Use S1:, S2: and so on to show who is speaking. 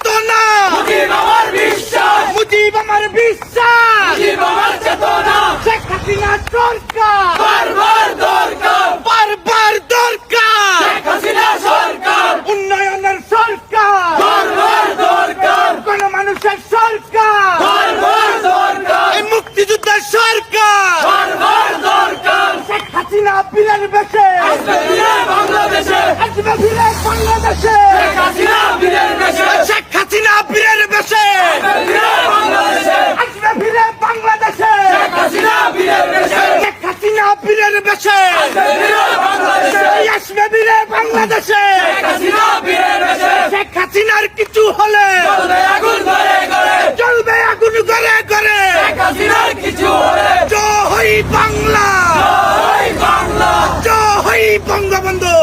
S1: চেতনা।
S2: মুজিব আমার বিশ্বাস।
S1: মুজিব আমার বিশ্বাস।
S2: মুজিব আমার চেতনা।
S1: শেখ হাসিনা সরকার।
S2: বারবার দরকার।
S1: বারবার দরকার।
S2: শেখ হাসিনা সরকার।
S1: উন্নয়নের সরকার।
S2: বারবার দরকার।
S1: কোন মানুষের সরকার।
S2: বারবার দরকার।
S1: এই মুক্তিযুদ্ধের সরকার।
S2: বারবার দরকার।
S1: শেখ হাসিনা বীরের বেশে।
S2: আসবে ফিরে বাংলাদেশে।
S1: আসবে ফিরে বাংলাদেশে
S2: শেখ হাসিনা বীরের বেশে
S1: শেখ হাসিনা বীরের বেশে
S2: আসবে ফিরে বাংলাদেশে
S1: আসবে ফিরে বাংলাদেশে
S2: শেখ হাসিনা বীরের বেশে
S1: শেখ হাসিনা বীরের বেশে
S2: আসবে ফিরে বাংলাদেশে
S1: আসবে ফিরে বাংলাদেশে
S2: শেখ
S1: হাসিনার কিছু হলে
S2: চলবে আগুন করে
S1: করে জয় বাংলা।
S2: জয় বঙ্গবন্ধু।